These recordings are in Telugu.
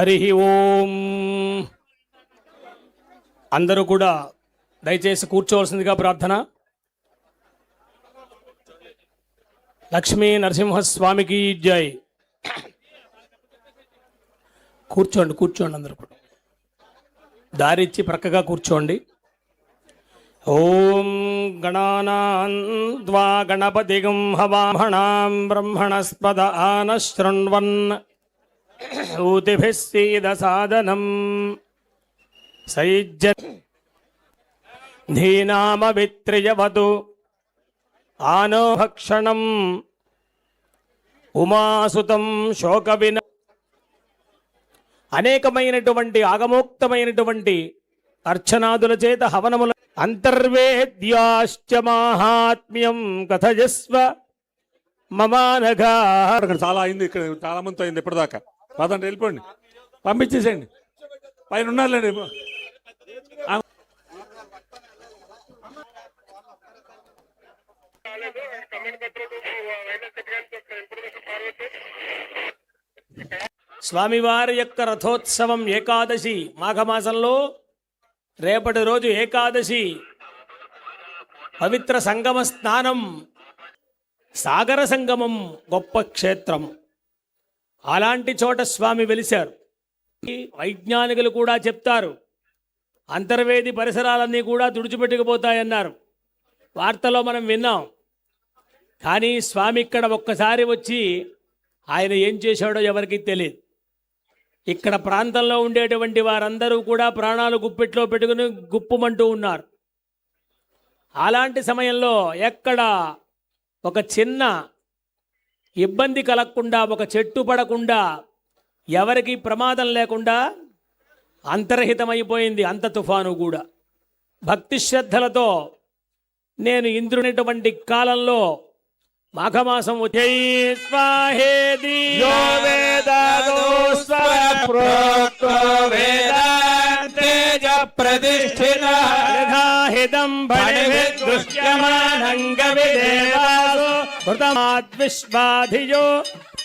హరి ఓం. అందరూ కూడా దయచేసి కూర్చోవలసిందిగా ప్రార్థన. లక్ష్మీ నరసింహస్వామికి జై. కూర్చోండి కూర్చోండి అందరూ కూడా. దారిచ్చి ప్రక్కగా కూర్చోండి. ఓం గణానాన్వా గణపతిగం హవామణాం బ్రహ్మణస్పద ఆనశృణ్వన్ ఊతిభిः सीदसादनम् सयुज्य धीनामवित्रियवतु आनो भक्षणम् ఉమాసుతం శోకవిన అనేకమైనటువంటి ఆగమోక్తమైనటువంటి అర్చనాదుల చేత హవనముల అంతర్వేద్యాశ్చ మాహాత్మ్యం కథయస్వ మమానఘా అక్కడ చాలా అయింది ఇక్కడ చాలా మంది అయింది ఇప్పటిదాకా పదండి వెళ్ళిపోండి. పంపించేసేయండి. పైన ఉన్నారులేండి స్వామివారి యొక్క రథోత్సవం ఏకాదశి మాఘమాసంలో రేపటి రోజు ఏకాదశి. పవిత్ర సంగమ స్నానం సాగర సంగమం గొప్ప క్షేత్రం అలాంటి చోట స్వామి వెలిశారు. వైజ్ఞానికులు కూడా చెప్తారు అంతర్వేది పరిసరాలన్నీ కూడా తుడిచిపెట్టుకుపోతాయన్నారు. వార్తలో మనం విన్నాం. కానీ స్వామి ఇక్కడ ఒక్కసారి వచ్చి ఆయన ఏం చేశాడో ఎవరికి తెలియదు ఇక్కడ ప్రాంతంలో ఉండేటువంటి వారందరూ కూడా ప్రాణాలు గుప్పెట్లో పెట్టుకుని గుప్పుమంటూ ఉన్నారు. అలాంటి సమయంలో ఎక్కడ ఒక చిన్న ఇబ్బంది కలగకుండా ఒక చెట్టు పడకుండా ఎవరికి ప్రమాదం లేకుండా అంతర్హితమైపోయింది అంత తుఫాను కూడా. భక్తి శ్రద్ధలతో నేను ఇంద్రునిటువంటి కాలంలో మాఘమాసం వచ్చే స్వాహేది प्रतिष्ठित यथाहिदम्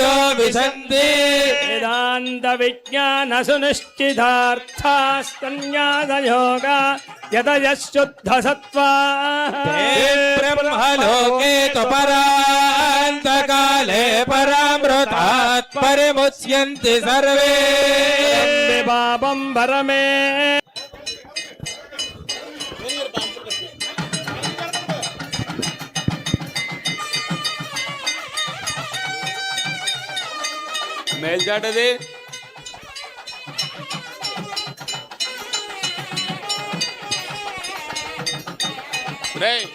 विज्ञान सुनिश्चिता वेदान्तविज्ञानसुनिश्चितार्थास्तन्यासयोगा यतयः युद्ध ब्रह्मलोके तु परान्तकाले परामृता परिमुच्यन्ति सर्वे। पापम् परमे మేల్చాటది రేయ్.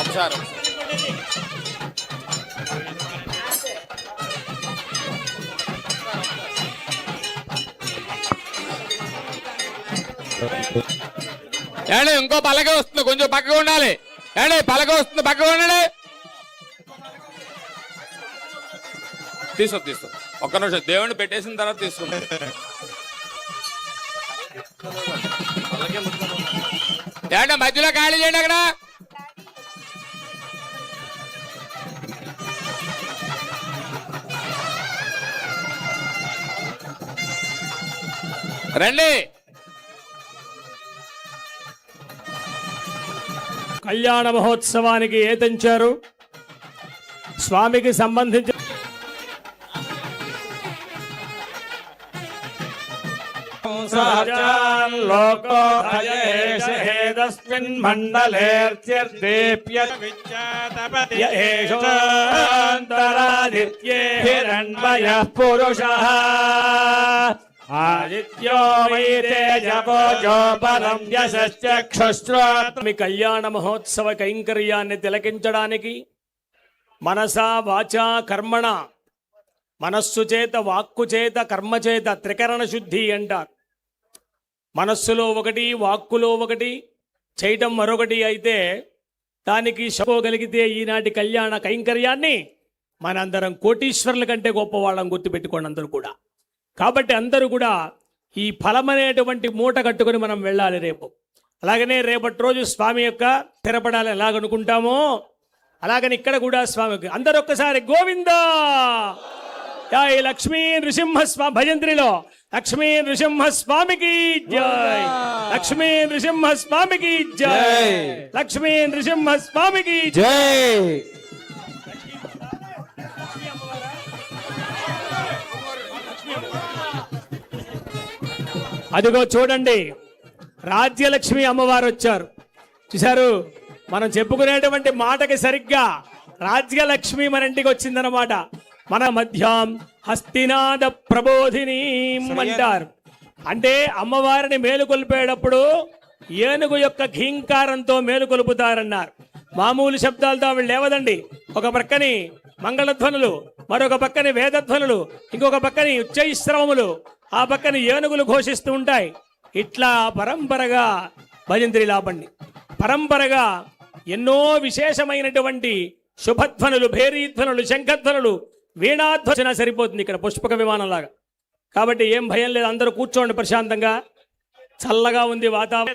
ఒకసారి. ఏడే ఇంకో పలక వస్తుంది కొంచెం పక్కగా ఉండాలి. ఏడే పలక వస్తుంది పక్కగా ఉండండి. తీసుకో తీసుకో. ఒక్క నిమిషం దేవుణ్ణి పెట్టేసిన తర్వాత తీసుకుంటా ఏమండి మధ్యలో ఖాళీ చేయండి అక్కడ. రండి. కళ్యాణ మహోత్సవానికి ఏతించారు? స్వామికి సంబంధించి లోకోదస్మిన్ మండలేర్త్యర్దేప్యేషోరాదిత్యే హిరణ్మయ పురుష ఆదిత్యో వైతేజపో జోపరం కళ్యాణ మహోత్సవ కైంకర్యాన్ని తిలకించడానికి మనసా వాచా కర్మణ మనస్సు చేత వాక్కు చేత కర్మ చేత త్రికరణ శుద్ధి అంటారు. మనస్సులో ఒకటి వాక్కులో ఒకటి చేయటం మరొకటి అయితే దానికి షపోగలిగితే ఈనాటి కళ్యాణ కైంకర్యాన్ని మనందరం కోటీశ్వర్ల కంటే గొప్పవాళ్ళం గుర్తుపెట్టుకోండి అందరూ కూడా. కాబట్టి అందరూ కూడా ఈ ఫలమనేటువంటి మూట కట్టుకొని మనం వెళ్ళాలి రేపు. అలాగనే రేపటి రోజు స్వామి యొక్క స్థిరపడాలి ఎలాగనుకుంటామో అలాగని ఇక్కడ కూడా స్వామికి అందరూ ఒక్కసారి గోవిందా! జై లక్ష్మీ నృసింహ స్వామి భజంత్రిలో. లక్ష్మీ నృసింహ స్వామికి జై. లక్ష్మీ నృసింహ స్వామికి జై. లక్ష్మీ నృసింహ స్వామికి జై. అదిగో చూడండి. రాజ్యలక్ష్మి అమ్మవారు వచ్చారు. చూశారు? మనం చెప్పుకునేటువంటి మాటకి సరిగ్గా రాజ్యలక్ష్మి మన ఇంటికి వచ్చిందన్నమాట. మన మధ్యం హస్తినాద ప్రబోధిని అంటారు. అంటే అమ్మవారిని మేలుకొల్పేటప్పుడు ఏనుగు యొక్క ఘీంకారంతో మేలుకొలుపుతారన్నారు. మామూలు శబ్దాలతో ఆవిడ లేవదండి. ఒక పక్కని మంగళధ్వనులు మరొక పక్కని వేదధ్వనులు ఇంకొక పక్కని ఉచ్చైశ్రవములు ఆ పక్కన ఏనుగులు ఘోషిస్తూ ఉంటాయి. ఇట్లా పరంపరగా భజంత్రి లాపండి. పరంపరగా ఎన్నో విశేషమైనటువంటి శుభధ్వనులు భేరీధ్వనులు శంఖధ్వనులు వీణాధ్వచన సరిపోతుంది ఇక్కడ పుష్పక విమానంలాగా. కాబట్టి ఏం భయం లేదు అందరూ కూర్చోండి ప్రశాంతంగా. చల్లగా ఉంది వాతావరణై.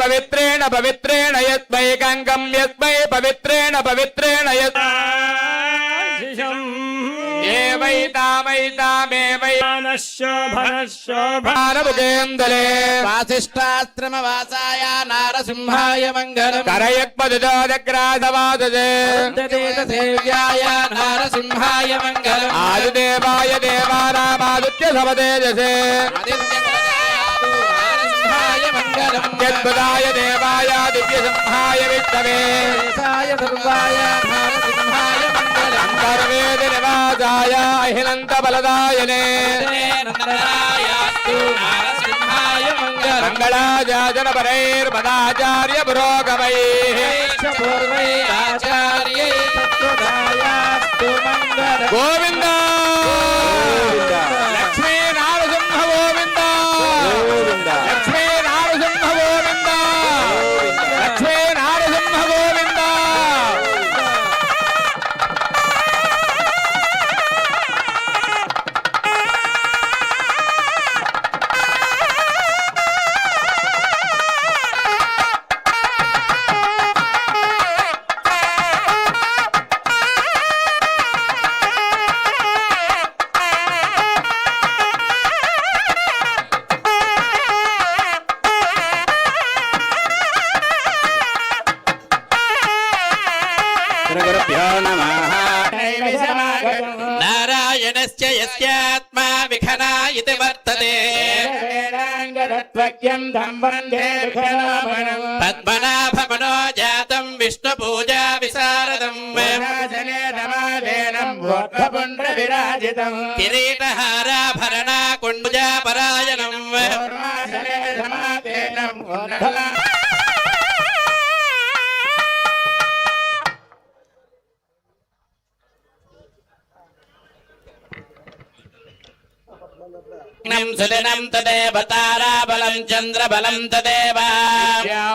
పవిత్రేణ పవిత్రేణ యద్వై గంగం యద్వై పవిత్రేణ పవిత్రేణ యత్ ఏ వై తామై తామే వై భారముఖేందలే వాసిష్టాశ్రమవాసాయ నారసింహాయ మంగళం కరయక్పదుజోదగ్రాసవాదజే దేవ్యాయ నారసింహాయ మంగళం ఆదిదేవాయ దేవానామాదిత్య సమతేజసే నారసింహాయ మంగళం యద్భుతాయ దేవాయ దివ్యసింహాయ విష్ణవే సాయ దుర్గాయ మంగళం అంతర్వేది నివాసాయ అహినంత బలదాయనే మంగళాజాజన పరైర్మదాచార్య పురోగమై గోవింద ഹിതം बलम् तदेव चंद्र चन्द्रबलम् तदेव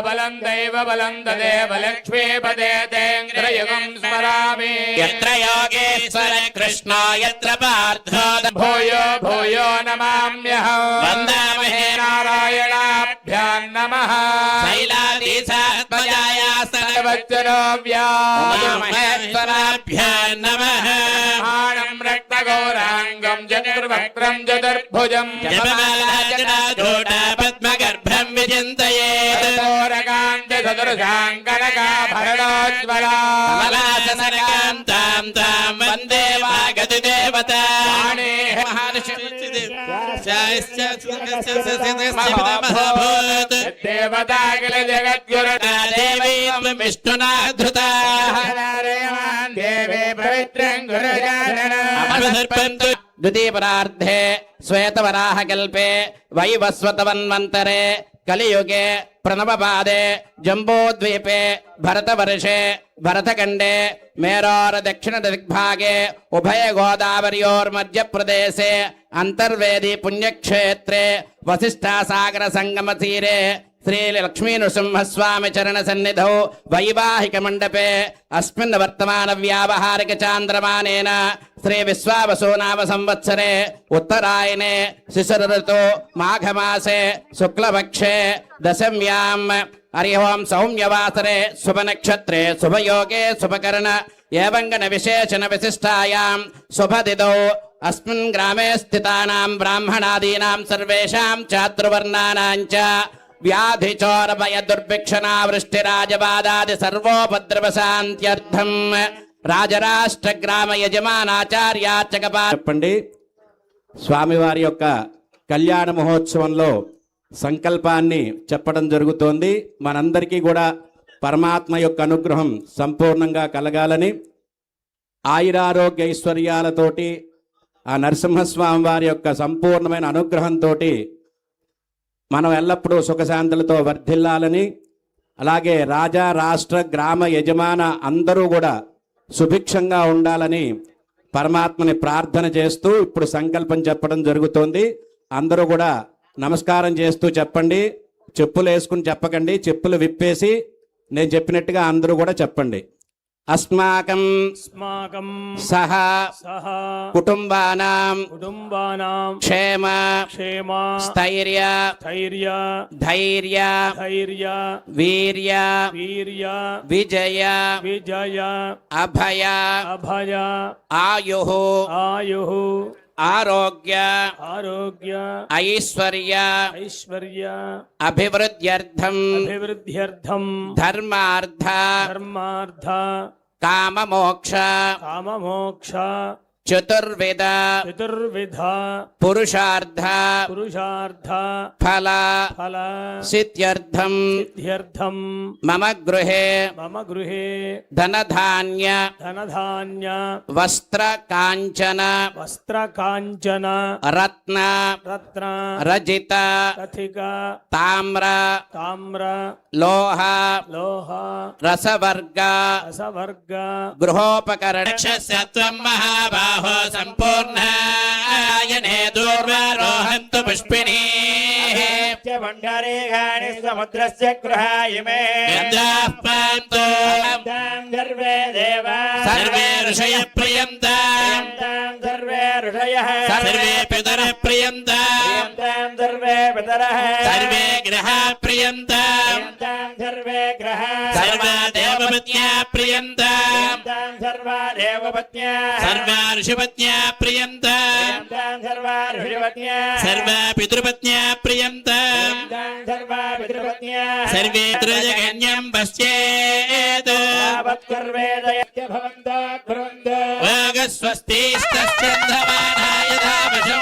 बलम् देव बलम् तदेव लक्ष्मी पदे तेन्द्रयुगम् स्मरामि। यत्र योगेश्वर कृष्ण यत्र पार्थो भूयो भूयो नमाम्यह वन्दामहे नारायणाभ्याम् नमः। शैलादीशात्मजाया नमः। लिंगम जगर्वक्रम जगर्भुजम जपमालाजनाधोटा पद्मगर्भम विचिन्तये तोरकान्त तां वंदे वागति देवता। देवता किल जगद्गुरुना देवीं धृता देवे पवित्रं गुरुजानना द्वितीयपरार्धे श्वेतवराहकल्पे वैवस्वतवन्वन्तरे कलियुगे प्रणवपादे जम्बोद्वीपे भरतवर्षे भरतखण्डे मेरोरदक्षिणदिग्भागे उभयगोदावर्योर्मध्यप्रदेशे अन्तर्वेदि पुण्यक्षेत्रे वसिष्ठासागरसङ्गमतीरे శ్రీ లక్ష్మీ నృసింహస్వామి చరణ సన్నిధౌ వైవాహిక మండపే అస్మిన్ వర్తమాన వ్యావహారిక చాంద్రమానేన శ్రీ విశ్వావసో నామ సంవత్సరే ఉత్తరాయణే శిశుర ఋతు మాఘమాసే శుక్లపక్షే దశమ్యాం హరి ఓం సౌమ్యవాసరే శుభనక్షత్రే శుభయోగే శుభకరణ ఏవంగన విశేషణ విశిష్టాయాం శుభదిదౌ అస్మిన్ గ్రామే స్థితానాం బ్రాహ్మణాదీనాం సర్వేషాం చాతుర్వర్ణానాం చ వ్యాధిచోర భయ దుర్భిక్షణా వృష్టిరాజబాదాది సర్వోపద్రవ శాంత్యర్థం రాజరాష్ట్ర గ్రామ యజమానాచార్యాచకపా చెప్పండి. స్వామివారి యొక్క కళ్యాణ మహోత్సవంలో సంకల్పాన్ని చెప్పడం జరుగుతోంది. మనందరికీ కూడా పరమాత్మ యొక్క అనుగ్రహం సంపూర్ణంగా కలగాలని ఆయురారోగ్య ఐశ్వర్యాలతోటి ఆ నరసింహస్వామి వారి యొక్క సంపూర్ణమైన అనుగ్రహంతో మనం ఎల్లప్పుడూ సుఖశాంతులతో వర్ధిల్లాలని అలాగే రాజా రాష్ట్ర గ్రామ యజమాన అందరూ కూడా సుభిక్షంగా ఉండాలని పరమాత్మని ప్రార్థన చేస్తూ ఇప్పుడు సంకల్పం చెప్పడం జరుగుతోంది. అందరూ కూడా నమస్కారం చేస్తూ చెప్పండి. చెప్పులు వేసుకుని చెప్పకండి. చెప్పులు విప్పేసి నేను చెప్పినట్టుగా అందరూ కూడా చెప్పండి. अस्माकं अस्माकं सह सह कुटुम्बानां कुटुम्बानां क्षेम क्षेम स्थैर्य स्थैर्य धैर्य धैर्य वीर्य वीर्य विजय विजय अभय अभय आयुः आयुः आरोग्य आरोग्य ऐश्वर्य ऐश्वर्य अभिवृद्ध्यर्थम अभिवृद्ध्यर्थम धर्मार्थ धर्मार्थ काम मोक्ष काम मोक्ष चतुर्वेद चतुर्विध। पुरुषार्थ पुरुषार्थ फल। फल। सिद्ध्यर्थम। सिद्ध्यर्थम। मम गृह। मम गृह। धन धान्य वस्त्र कांचन वस्त्र कांचन रत्न। रत्न। रजित। रथिक ताम्र। ताम्र। लोह। लोह। रसवर्ग। रसवर्ग। गृहोपकरण। महाभार बाहो सम्पूर्णायने दूर्वारोहन्तु पुष्पिणी भण्डारे घाणि समुद्रस्य गृहायिमे पान्तु सर्वे देवा सर्वे ऋषयः प्रियन्तां सर्वे ऋषयः सर्वे पितरः प्रियन्तां सर्वे पितरः सर्वे ग्रहा प्रियन्तां सर्वे ग्रहा सर्वा देवपत्या प्रियन्तां सर्वा देवपत्या सर्वा ఋషిపత్న్యా ప్రియంత సర్వ పితృపత్న్యా ప్రియంత సర్వేత్ర జగన్యం పశ్చేత్ స్వస్తి స్తంధమానాయ ధామజం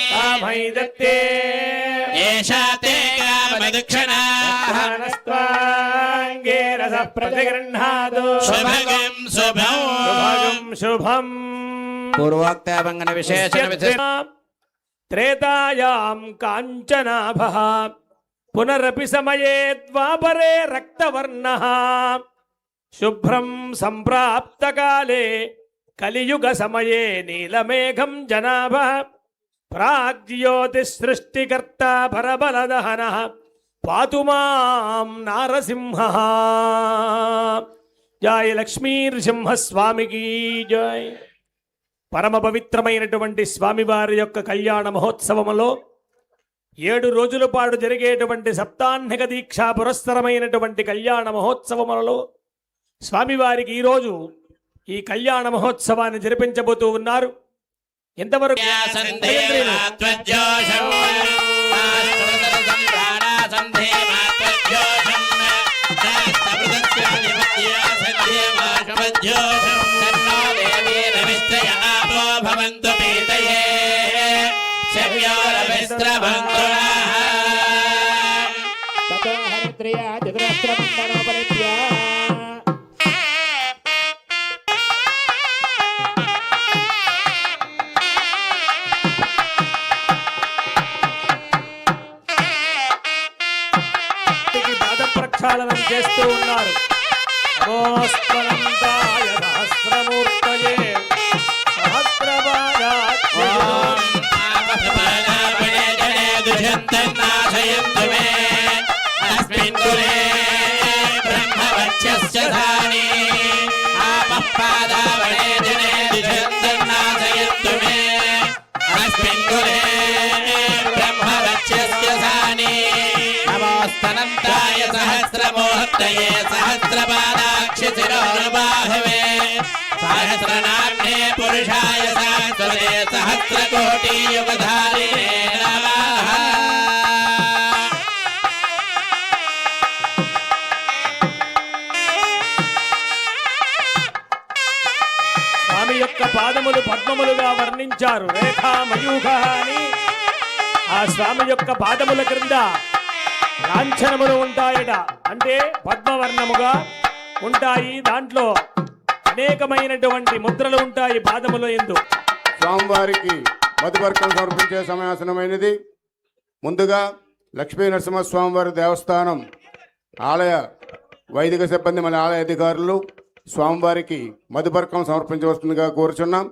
वै दत्ते एषा ते कामदक्षिणास्त्वाङ्गे रसः प्रतिगृह्णातु शुभगं शुभं शुभम् पूर्वोक्ताभङ्गनविशेषण त्रेतायां काञ्चनाभः पुनरपि समये द्वापरे रक्तवर्णः शुभ्रं सम्प्राप्तकाले कलियुगसमये नीलमेघं जनाभः ప్రాగ్జ్యోతిసృష్టికర్త పరబలదహన పాతు మాం నారసింహ. జయ లక్ష్మీనృసింహస్వామికి జాయ్ పరమ పవిత్రమైనటువంటి స్వామివారి యొక్క కళ్యాణ మహోత్సవములో ఏడు రోజుల పాటు జరిగేటువంటి సప్తాహ్నిక దీక్షా పురస్సరమైనటువంటి కళ్యాణ మహోత్సవములలో స్వామివారికి ఈరోజు ఈ కళ్యాణ మహోత్సవాన్ని జరిపించబోతూ ఉన్నారు. ఎంతవరకు భవంతు పీతయే శవ్యోరవిస్త్రభంతునా తతో హరిత్రయా చతురస్త్రమండనోపరిత్యా చేస్తూ ఉన్నారు నమోస్తనంతాయ సహస్రమూర్తయే సహస్రపాదాఖ్యజనో दुषन्तन्नाशयन्तु मे अस्मिन् कुले ब्रह्मवक्षस्य धानि आपः पादावणे नमोस्तनन्ताय सहस्रमूर्तये सहस्रपादाक्षशिरोर्बाहवे सहस्रनाम्ने पुरुषाय सहस्रे सहस्रकोटियुगधारिणे नमः స్వామి యొక్క పాదములు పద్మములుగా వర్ణించారు రేఖా మయూఖ అని ఆ స్వామి యొక్క పాదముల క్రింద లాంఛనములు ఉంటాయట. అంటే పద్మవర్ణముగా ఉంటాయి దాంట్లో అనేకమైనటువంటి ముద్రలు ఉంటాయి పాదముల ఎందు. స్వామివారికి మధుపర్కం సమర్పించే సమయాసనమైనది. ముందుగా లక్ష్మీ నరసింహస్వామివారి దేవస్థానం ఆలయ వైదిక సిబ్బంది మన ఆలయ అధికారులు స్వామివారికి మధుపర్కం సమర్పించవలసిందిగా కోరుచున్నాం.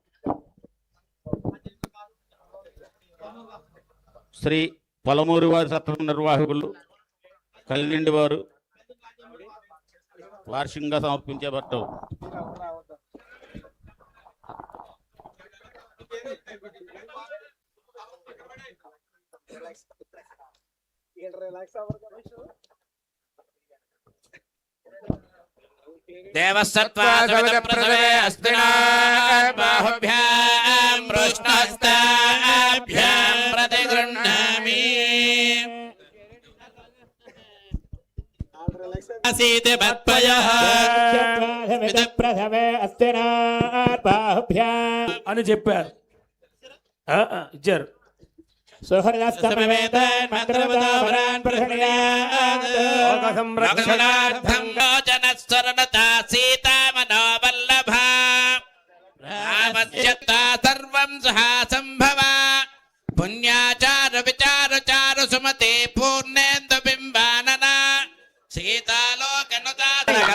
శ్రీ పొలమూరు వారి సత్ర నిర్వాహకులు కల్లిండి వారు వార్షికంగా సమర్పించబడ్డావు దేవసత్వాసవదప్రసవే ఆసీత్ మత్పయః ప్రథమే అస్తినార్బాహుభ్యాం అని చెప్పారు. ఇచ్చారు. సంరక్షణ రక్షణార్థం గోచనస్వరణతా సీతామనోవల్లభా రామస్యత్తా సర్వం సహాసంభవ పుణ్యాచార విచార చారు సుమతే పూర్ణేందు బింబానన. సీతాలోకనుతా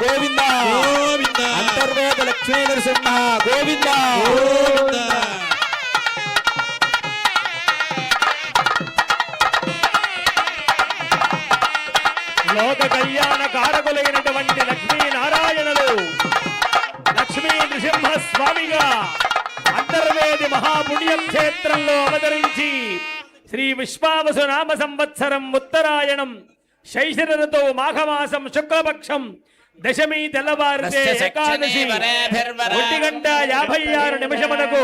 గోవింద. అంతర్వేద లక్ష్మీ నరసింహ గోవింద. స్వామిగా అంతర్వేది మహాపుణ్యక్షేత్రంలో అవతరించి శ్రీ విశ్వావసు నామ సంవత్సరం ఉత్తరాయణం శైశిరతో మాఘమాసం శుక్లపక్షం దశమి తెల్లవారితే నస్య ఏకాదశి. ఒంటి గంట యాభై ఆరు నిమిషములకు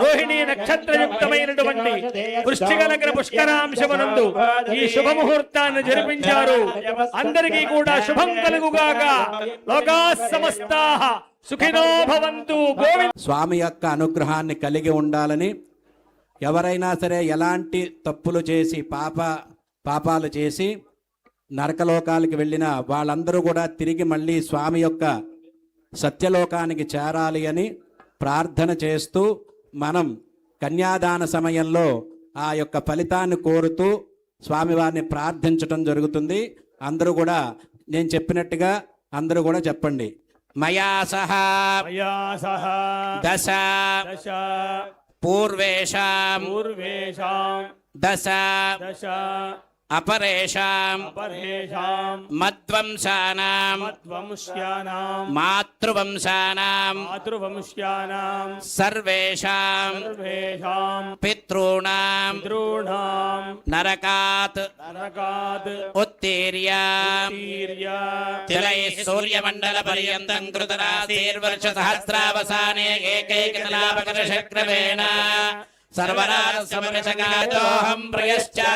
రోహిణి నక్షత్రయుక్తమైనటువంటి వృష్టిక నగర పుష్కరాంశమునందు ఈ శుభముహూర్తాన్ని జరిపించారు. అందరికీ కూడా శుభం కలుగుగాక. లోకా సుఖినో భవంతు. గోవింద స్వామి యొక్క అనుగ్రహాన్ని కలిగి ఉండాలని ఎవరైనా సరే ఎలాంటి తప్పులు చేసి పాప పాపాలు చేసి నరకలోకాలకి వెళ్ళిన వాళ్ళందరూ కూడా తిరిగి మళ్ళీ స్వామి యొక్క సత్యలోకానికి చేరాలి అని ప్రార్థన చేస్తూ మనం కన్యాదాన సమయంలో ఆ యొక్క ఫలితాన్ని కోరుతూ స్వామివారిని ప్రార్థించటం జరుగుతుంది. అందరూ కూడా నేను చెప్పినట్టుగా అందరూ కూడా చెప్పండి. మయా సహ దశ పూర్వేషాం పూర్వేషాం దశ దశ అపరేషాం పరేషాం మద్వంశానాం మద్వంశ్యానాం మాతృవంశానాం మాతృవంశ్యానాం సర్వేషాం సర్వేషాం పితॄణాం పితॄణాం నరకాత్ నరకాత్ ఉత్తీర్య తీర్య తిలైः సూర్యమండలపర్యంతం सर्वनाशम प्रयश्चा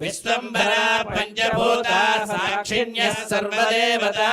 विश्वभरा पंचभूता साक्षिण्य सर्वदेवता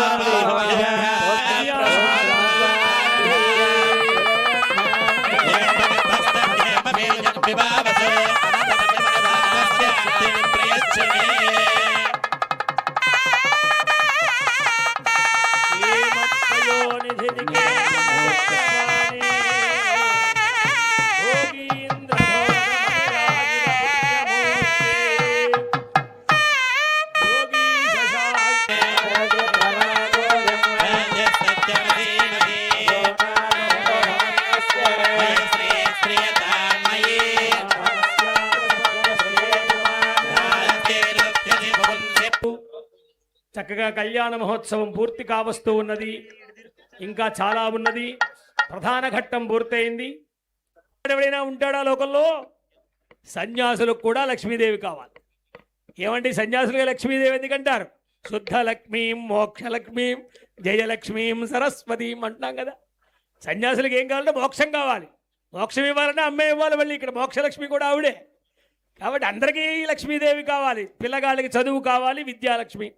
కళ్యాణ మహోత్సవం పూర్తి కావస్తూ ఉన్నది. ఇంకా చాలా ఉన్నది. ప్రధాన ఘట్టం పూర్తయింది. ఎవడైనా ఉంటాడా లోకంలో? సన్యాసులకు కూడా లక్ష్మీదేవి కావాలి. ఏమండి సన్యాసులుగా లక్ష్మీదేవి ఎందుకంటారు? శుద్ధ లక్ష్మీం మోక్షలక్ష్మీం జయలక్ష్మీం సరస్వతీం అంటున్నాం కదా? సన్యాసులకు ఏం కావాలంటే మోక్షం కావాలి. మోక్షం ఇవ్వాలంటే అమ్మే ఇవ్వాలి మళ్ళీ ఇక్కడ. మోక్షలక్ష్మి కూడా ఆవిడే. కాబట్టి అందరికీ లక్ష్మీదేవి కావాలి. పిల్లగాళ్ళకి చదువు కావాలి విద్యాలక్ష్మి.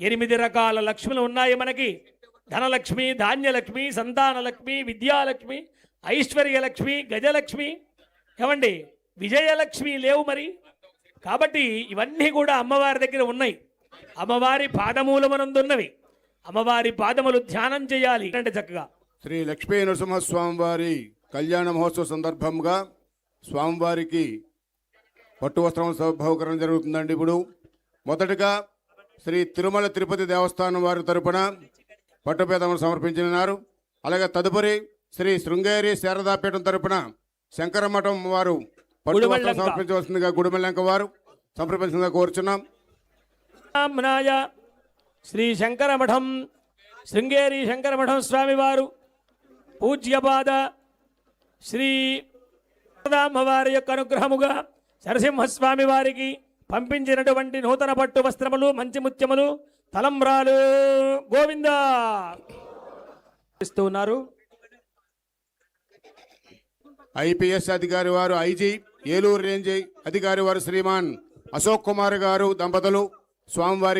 ఎనిమిది రకాల లక్ష్ములు ఉన్నాయి మనకి. ధనలక్ష్మి ధాన్యలక్ష్మి సంతానలక్ష్మి విద్యాలక్ష్మి ఐశ్వర్యలక్ష్మి గజలక్ష్మి. ఏమండి? విజయలక్ష్మి లేవు మరి. కాబట్టి ఇవన్నీ కూడా అమ్మవారి దగ్గర ఉన్నాయి. అమ్మవారి పాదమూలమనందున్నవి. అమ్మవారి పాదములు ధ్యానం చేయాలి. అంటే చక్కగా శ్రీ లక్ష్మీ నరసింహస్వామి వారి కళ్యాణ మహోత్సవ సందర్భంగా స్వామివారికి పట్టు వస్త్రం బహుకరణ జరుగుతుందండి ఇప్పుడు. మొదటగా శ్రీ తిరుమల తిరుపతి దేవస్థానం వారి తరపున పట్టుపేదములు సమర్పించినారు అలాగే తదుపరి శ్రీ శృంగేరి శారదాపీఠం తరపున శంకరమఠం వారు పట్టు వస్త్రం గుడిమెల్లంక. సమర్పించవలసిందిగా గుడిమెల్లంక వారు సమర్పించిందిగా కోరుచున్నాం శ్రీ శంకరమఠం శృంగేరి శంకరమఠం స్వామివారు పూజ్యపాద శ్రీ అమ్మవారి యొక్క అనుగ్రహముగా నరసింహస్వామి వారికి పంపించినటువంటి నూతన పట్టు వస్త్రములు మంచి ముత్యములు తలంబ్రాలు గోవింద! ఇస్తూ ఉన్నారు. ఐపీఎస్ అధికారి వారు ఐజీ ఏలూరు రేంజ్ అధికారి వారు శ్రీమాన్ అశోక్ కుమార్ గారు దంపతులు స్వామివారి